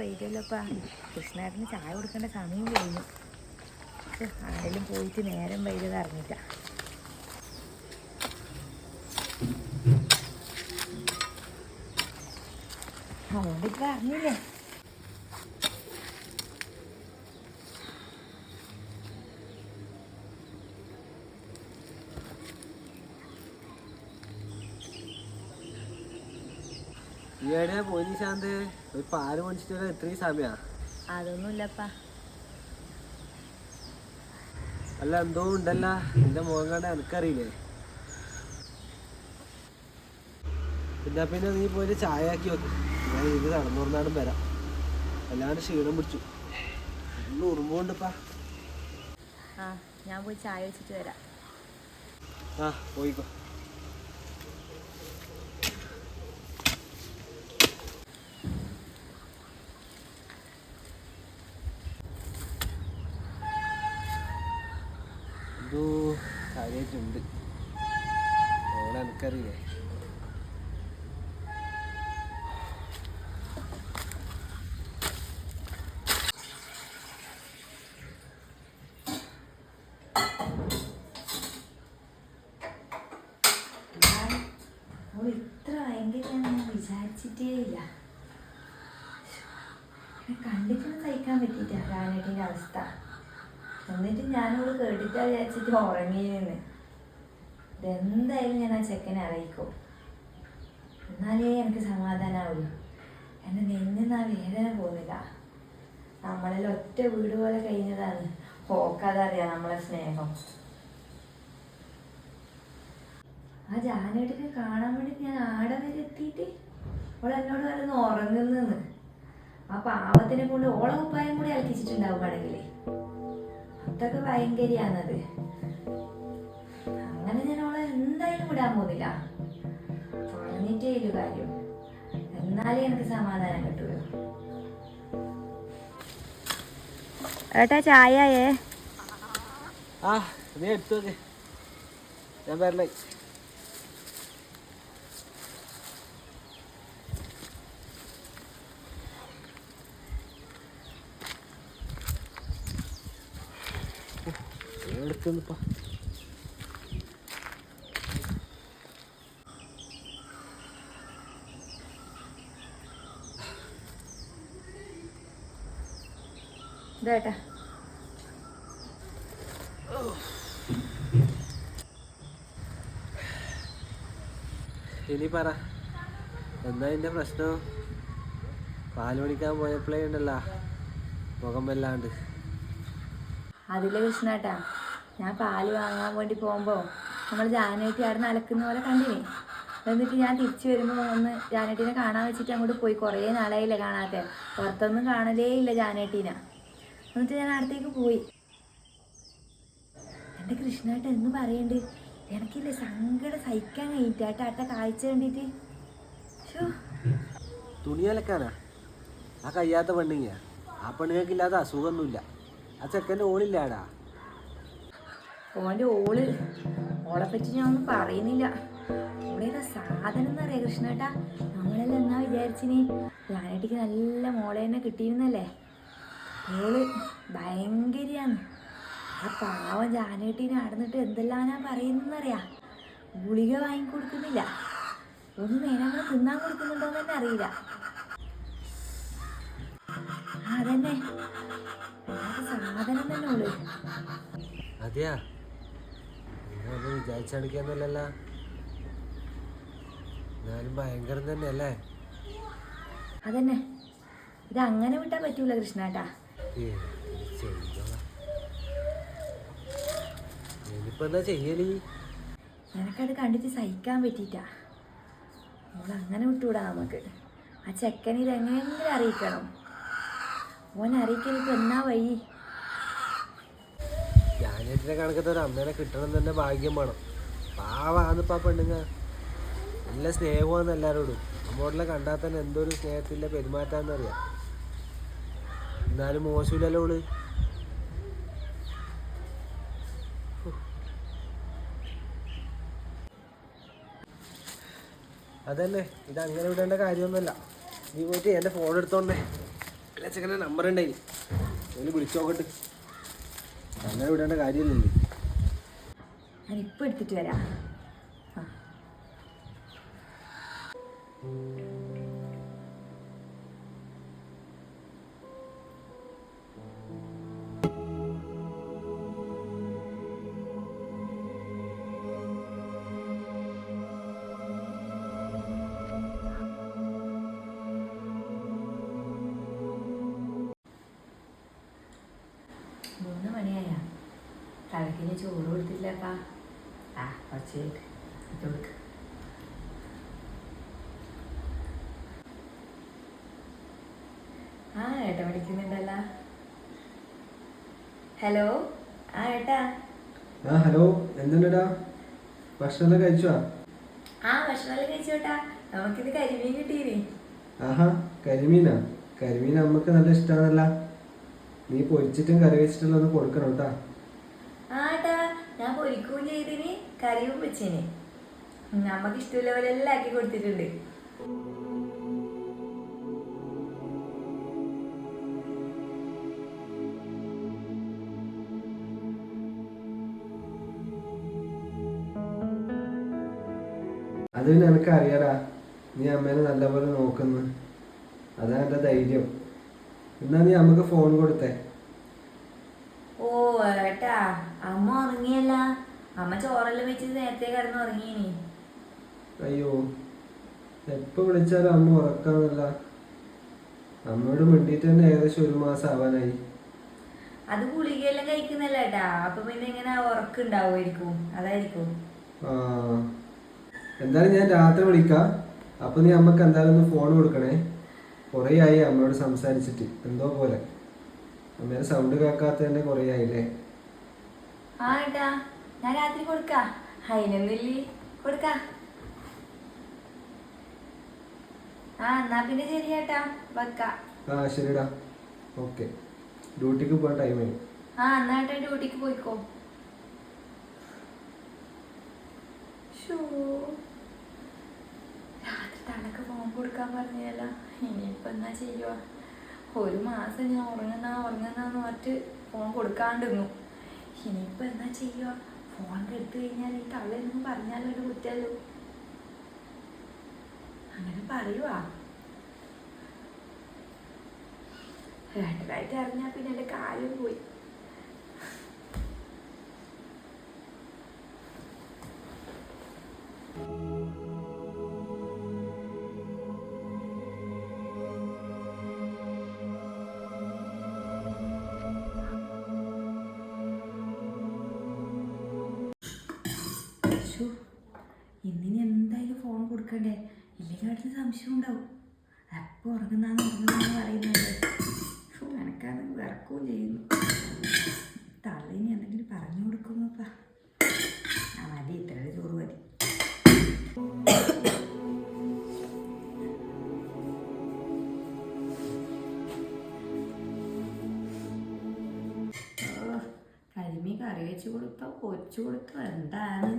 വൈകിയല്ലോപ്പാ കൃഷ്ണേട്ടന് ചായ കൊടുക്കേണ്ട സമയം കഴിഞ്ഞു. ആരെങ്കിലും പോയിട്ട് നേരം വൈകിയത് അറിഞ്ഞില്ല. അതുകൊണ്ട് ഇപ്പൊ അറിഞ്ഞില്ലേ? ഈയിടെ പോയി ഒരു പാൽ മേടിച്ചിട്ട് ഇത്രയും സമയാ? അതൊന്നുമില്ലപ്പാ. അല്ല എന്തോ ഉണ്ടല്ല. എന്റെ മുഖം കണ്ട എനിക്കറിയില്ലേ? എന്നാ പിന്നെ നീ പോയിട്ട് ചായ ആക്കി വെക്ക്. ഞാൻ ഇത് കടന്നുറന്നാടും വരാം. അല്ലാണ്ട് ക്ഷീണം പിടിച്ചു. ഉറുമ്പുണ്ടപ്പാ ആ ഞാൻ പോയി ചായ വെച്ചിട്ട് വരാം. ആ പോയിക്കോ എന്തോ കാര്യമായിട്ടുണ്ട് ഓളെ എനിക്കറിയില്ലേ. ഇത്ര ഭയങ്കരമാണെന്ന് ഞാൻ വിചാരിച്ചിട്ടേ ഇല്ല. കണ്ടിട്ടൊന്നും സഹിക്കാൻ പറ്റിയില്ല രാനേട്ടിന്റെ അവസ്ഥ. എന്നിട്ട് ഞാനോട് കേട്ടിട്ടാ വിചാരിച്ചിട്ട് ഉറങ്ങിയെന്ന് ഇതെന്തായാലും ഞാൻ ആ ചെക്കനെ അറിയിക്കും. എന്നാലേ എനിക്ക് സമാധാനമാവുള്ളൂ എന്റെ നെഞ്ഞിന്ന് ആ വേദന പോകുന്നില്ല. നമ്മളിൽ ഒറ്റ വീട് പോലെ കഴിഞ്ഞതാണ്. ഓക്കാതറിയാം നമ്മളെ സ്നേഹം. ആ ജാനേട്ടിനെ കാണാൻ വേണ്ടി ഞാൻ ആടെ വരെ എത്തിയിട്ട് അവൾ എന്നോട് വരുന്ന ഉറങ്ങുന്നെന്ന്. ആ പാവത്തിനെ കൊണ്ട് ഓളെ ഉപ്പായം കൂടി അലക്കിച്ചിട്ടുണ്ടാവുകയാണെങ്കിൽ അതൊക്കെ ഭയങ്കരിയാണത്. വിടാൻ പോകുന്നില്ല. പറഞ്ഞിട്ടേ ഒരു കാര്യം. എന്നാലേ എനിക്ക് സമാധാനം കിട്ടുള്ളൂ ഏട്ടാ ചായയേ ആ നീ എടുത്തു ഞാൻ വരണേ എടുത്തുന്നിപ്പാ ഇതേട്ടാ. ഇനി പറ. എന്താ എന്റെ പ്രശ്നം? പാൽ പോയ പോയപ്പോഴേ ഉണ്ടല്ലോ. മുഖം വല്ലാണ്ട്. അതിലെ കൃഷ്ണേട്ടാ ഞാൻ പാൽ വാങ്ങാൻ വേണ്ടി പോകുമ്പോൾ നമ്മൾ ജാനേട്ടി അവിടെ അലക്കുന്ന പോലെ കണ്ടിനെ എന്നിട്ട് ഞാൻ തിരിച്ചു വരുമ്പോൾ ഒന്ന് ജാനേട്ടീനെ കാണാൻ വെച്ചിട്ട് അങ്ങോട്ട് പോയി. കുറേ നാളായില്ലേ കാണാത്തെ. പുറത്തൊന്നും കാണലേ ഇല്ല ജാനേട്ടീനെ. എന്നിട്ട് ഞാൻ അടുത്തേക്ക് പോയി. എന്റെ കൃഷ്ണേട്ട എന്ന് പറയണ്ട് എനിക്കില്ലേ സങ്കടം സഹിക്കാൻ കഴിഞ്ഞിട്ട് അടുത്ത കാഴ്ച കണ്ടിട്ട്? ഷോ തുണി അലക്കാനാ ആ കഴിയാത്ത പെണ്ണുങ്ങ ആ പെണ്ണുങ്ങൾക്കില്ലാത്ത അസുഖമൊന്നുമില്ല. ആ ചെക്കന്റെ ഓളില്ലാടാ. ഓന്റെ ഓൾ ഓളെ പറ്റി ഞാൻ ഒന്നും പറയുന്നില്ല ഓളേതാ സാധനം എന്നറിയാം കൃഷ്ണേട്ടാ? നമ്മളെല്ലാം എന്നാ വിചാരിച്ചിനി? ഞാനേട്ടിക്ക് നല്ല മോളെ തന്നെ കിട്ടിയിരുന്നല്ലേ? ഓൾ ഭയങ്കരയാണ്. ആ പാവ ജാനേട്ടി നടന്നിട്ട് എന്തെല്ലാനാ പറയുന്നറിയാ? ഗുളിക വാങ്ങിക്കൊടുക്കുന്നില്ല. ഒന്ന് നേരം തിന്നാൻ കൊടുക്കുന്നുണ്ടോന്ന് തന്നെ അറിയില്ല. അതന്നെ. സാധനം തന്നെ ഓൾ അതെയാ? എന്നാലും ഭയങ്കരം അതന്നെ. ഇത് അങ്ങനെ വിട്ടാൻ പറ്റൂല കൃഷ്ണേട്ടാ. നിനക്കത് കണ്ടിട്ട് സഹിക്കാൻ പറ്റിയിട്ടാ. നമ്മൾ അങ്ങനെ വിട്ടുകൂടാ നമുക്ക്. ആ ചെക്കനെ ഇത് എങ്ങനെയെങ്കിലും അറിയിക്കണം. ഓൻ അറിയിക്കാൻ ഇപ്പൊ എന്നാ വഴി? ഞാനേറ്റിനെ കണക്കത്തെ ഒരു അമ്മേനെ കിട്ടണം തന്നെ ഭാഗ്യം വേണം. പാവാന്നിപ്പാ പെണ്ണുങ്ങ. നല്ല സ്നേഹമാണെന്ന് എല്ലാവരോടും നമ്മളോടെല്ലാം കണ്ടാൽ തന്നെ എന്തോ ഒരു സ്നേഹത്തിന്റെ പെരുമാറ്റാന്നറിയാം എന്നാലും മോശമില്ലല്ലോ ഓൾ അതന്നെ ഇത് അങ്ങനെ വിടേണ്ട കാര്യമൊന്നുമല്ല. നീ പോയിട്ട് എന്റെ ഫോൺ എടുത്തോണ്ടേ അല്ല ചെക്കന്റെ നമ്പർ ഉണ്ടായി അതിൽ വിളിച്ചു നോക്കട്ട്. അങ്ങനെ വിടേണ്ട കാര്യമില്ലല്ലോ ഞാൻ ഇപ്പം എടുത്തിട്ട് വരാം. ആ. മൂന്ന് മണിയായ? തലക്കിന് ചോറ് കൊടുത്തില്ലപ്പാ ആ കുറച്ച് കൊടുക്ക. ആ ഏട്ട വിളിക്കുന്നുണ്ടല്ല. ഹലോ? ആ ഏട്ടാ. ആ ഹലോ എന്തുണ്ടടാ? ഭക്ഷണം കഴിച്ചോ? ആ ഭക്ഷണം കഴിച്ചോട്ടാ നമുക്കിത് കരിമീൻ കിട്ടിയില്ലേ? ആഹാ കരിമീനാ. കരിമീൻ നമുക്ക് നല്ല ഇഷ്ടമാണല്ല. നീ പൊരിച്ചിട്ടും കറി വെച്ചിട്ടുള്ള ഒന്ന് കൊടുക്കണം കേട്ടാ ആ ഞാൻ പൊരിക്കുകയും ചെയ്തിന് കറിയും വെച്ചിന്. നമുക്ക് ഇഷ്ടമുള്ള പോലെ എല്ലാം ആക്കി കൊടുത്തിട്ടുണ്ട്. അത് പിന്നെ നീ അമ്മേനെ നല്ലപോലെ നോക്കുന്നു. അതാ എന്റെ ധൈര്യം. എന്നാ നീ അമ്മയ്ക്ക് ഫോൺ കൊടുത്തേ. ഓ ഏട്ടാ അമ്മ ഉറങ്ങിയല്ല. അമ്മ ചോറെല്ലാം വെച്ച് നേരത്തെ കിടന്ന് ഉറങ്ങിയിനി. അയ്യോ എപ്പോ വിളിച്ചാലും അമ്മ ഉറക്കാന്നല്ല. അമ്മയോട് മിണ്ടിട്ട് തന്നെ ഏകദേശം ഒരു മാസം ആവാനായി. അത് ഗുളികയെല്ലാം കഴിക്കുന്നല്ല ഏട്ടാ. അപ്പൊ പിന്നെ ഇങ്ങനെ ഉറക്കുണ്ടാവുമായിരിക്കും? അതായിരിക്കും. ആ എന്തായാലും ഞാൻ രാത്രി വിളിക്കാം. അപ്പൊ നീ അമ്മയ്ക്ക് എന്തായാലും ഒന്ന് ഫോൺ കൊടുക്കണേ. കുറേ ആയി അമ്മയോട് സംസാരിച്ചിട്ട്. എന്തോ പോലെ. അമ്മയുടെ സൗണ്ട് കേൾക്കാത്ത തന്നെ കുറേ ആയില്ലേ ആ ഏട്ടാ ഞാൻ രാത്രി കൊടുക്കാ. അതിനൊന്നുമില്ലേ? കൊടുക്കാ. ആ എന്നാ പിന്നെ ശരി ഏട്ടാ. വെക്കാം. ആ ശരിടാ ഓക്കെ. ഡ്യൂട്ടിക്ക് പോകാൻ ടൈമായി ആ എന്നാ ഏട്ടാ ഡ്യൂട്ടിക്ക് പോയിക്കോ. ശോ. തണക്ക് ഫോൺ കൊടുക്കാൻ പറഞ്ഞതല്ല. ഇനിയിപ്പോൾ എന്നാ ചെയ്യുക ഒരു മാസം ഞാൻ ഉറങ്ങുന്ന ഉറങ്ങുന്ന പറഞ്ഞിട്ട് ഫോൺ കൊടുക്കാണ്ടിരുന്നു. ഇനിയിപ്പോൾ എന്നാ ചെയ്യുക ഫോൺ എടുത്തു കഴിഞ്ഞാൽ ഈ തള്ളയൊന്നും പറഞ്ഞാലോ ഒരു കുറ്റല്ലോ അങ്ങനെ പറയുവാ. രണ്ടായിട്ട് അറിഞ്ഞാൽ പിന്നെ എന്റെ കാര്യം പോയി. അടുത്ത് സംശയം ഉണ്ടാവും. എപ്പോൾ ഉറങ്ങുന്നാന്ന് ശ്ശോ, എനക്കാണെങ്കിൽ വിറക്കുകയും ചെയ്യുന്നു. തള്ളിനി എന്തെങ്കിലും പറഞ്ഞു കൊടുക്കുമോപ്പാ ആ മതി ഇത്ര ചോറ് മതി. ഓ, കരിമീൻ കറി വെച്ച് കൊടുത്തോ പൊരിച്ചു കൊടുത്തോ എന്താണ്?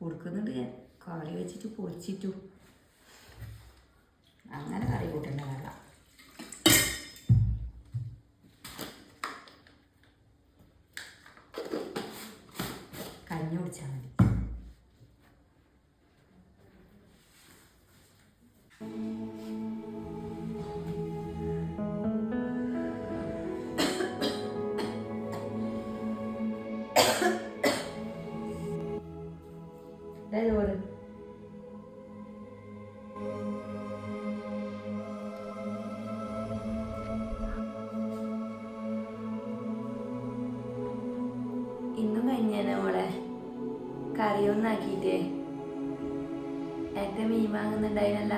കൊടുക്കുന്നുണ്ട് ഞാൻ. കറി വെച്ചിട്ട് പൊരിച്ചിട്ടു. അങ്ങനെ കറി കൂട്ടേണ്ട കറിയൊന്നാക്കിയിട്ടേ എന്റെ മീൻ വാങ്ങുന്നുണ്ടായിരുന്നല്ല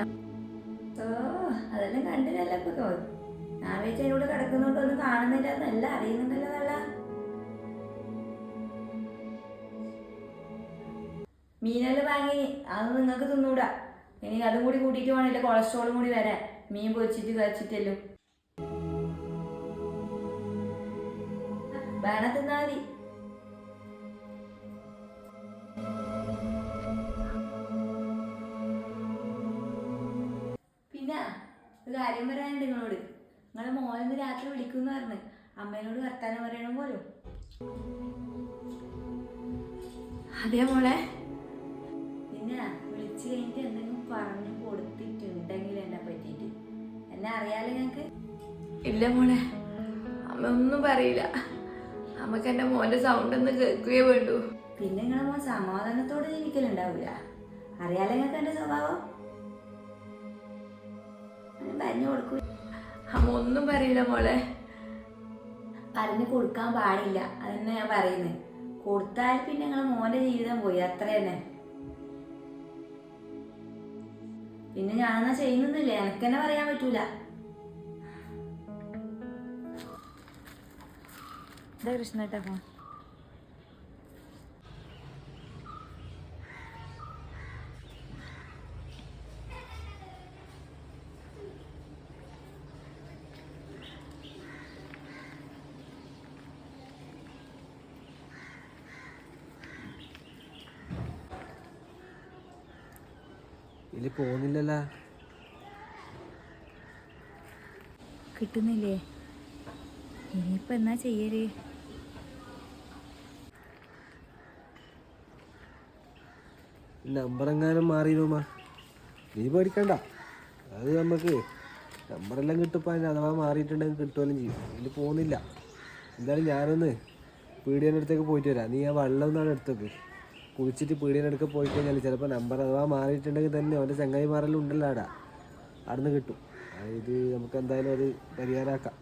ഓ അതെല്ലാം കണ്ടില്ലല്ലോ ഇപ്പൊ ഞാൻ വെച്ച് അതിനോട് കിടക്കുന്നോണ്ടൊന്നും കാണുന്നില്ല എന്നല്ല അറിയുന്നുണ്ടല്ലോ നല്ല. മീനെല്ലാം വാങ്ങി അത് നിങ്ങൾക്ക് തിന്നൂടാ. ഇനി അതും കൂടി കൂട്ടിയിട്ട് വേണമല്ലോ കൊളസ്ട്രോളും കൂടി വരാൻ. മീൻ പൊരിച്ചിട്ട് കഴിച്ചിട്ടല്ലോ വേണം തിന്നാ മതി കാര്യം പറയാനുണ്ട് നിങ്ങളോട്. നിങ്ങളെ മോനെന്ന് രാത്രി വിളിക്കുന്നു പറഞ്ഞ്. അമ്മേനോട് വർത്താനം പറയണം പോലും. അതെ മോളെ. പിന്നെ വിളിച്ചു കഴിഞ്ഞിട്ട് എന്തെങ്കിലും പറഞ്ഞു കൊടുത്തിട്ടുണ്ടെങ്കിൽ എന്നെ പറ്റിയിട്ട്. എന്നെ അറിയാലോ ഞങ്ങക്ക്? ഇല്ല മോളെ. അമ്മ ഒന്നും പറയില്ല. അമ്മയ്ക്ക് എന്റെ മോന്റെ സൗണ്ട് ഒന്ന് കേൾക്കുകയേ വേണ്ടു. പിന്നെ നിങ്ങളെ മോൻ സമാധാനത്തോടെ ജീവിക്കലുണ്ടാവില്ല അറിയാലോ ഞങ്ങൾക്ക് എന്റെ സ്വഭാവം? പറഞ്ഞു കൊടുക്കൂ. അമ്മ ഒന്നും പറയില്ല മോളെ. പറഞ്ഞു കൊടുക്കാൻ പാടില്ല. അതന്നെ ഞാൻ പറയുന്നത് കൊടുത്താൽ പിന്നെ നിങ്ങളെ മോന്റെ ജീവിതം പോയി. അത്ര തന്നെ. പിന്നെ ഞാനെന്നാ ചെയ്യുന്നില്ല എനിക്ക് തന്നെ പറയാൻ പറ്റൂല. കൃഷ്ണ കൃഷ്ണേട്ടാ ഫോൺ. ഇതിൽ പോകുന്നില്ലല്ലോ. കിട്ടുന്നില്ലേ? ഇനിയിപ്പോ എന്നാ ചെയ്യൽ? നമ്പർ എങ്ങാനും മാറിയിരുമ്മ നീ പേടിക്കണ്ട. അത് നമുക്ക് നമ്പറെല്ലാം കിട്ടുമ്പോൾ അതിന് അഥവാ മാറിയിട്ടുണ്ടെങ്കിൽ കിട്ടുമല്ലോ ചെയ്യും. ഇതിൽ പോകുന്നില്ല. എന്തായാലും ഞാനൊന്ന് പീടിയന്റെ അടുത്തേക്ക് പോയിട്ട് വരാം. നീ ആ വെള്ളം ഒന്നാണ് എടുത്തേക്ക് കുളിച്ചിട്ട് അടുത്ത് പോയി കഴിഞ്ഞാൽ ചിലപ്പോൾ നമ്പർ അഥവാ മാറിയിട്ടുണ്ടെങ്കിൽ തന്നെ അവന്റെ ചങ്ങായിമാരെല്ലാം ഉണ്ടല്ലോ ആടാ. അവിടുന്ന് കിട്ടും. ഇത് നമുക്ക് എന്തായാലും അത് പരിഹാരമാക്കാം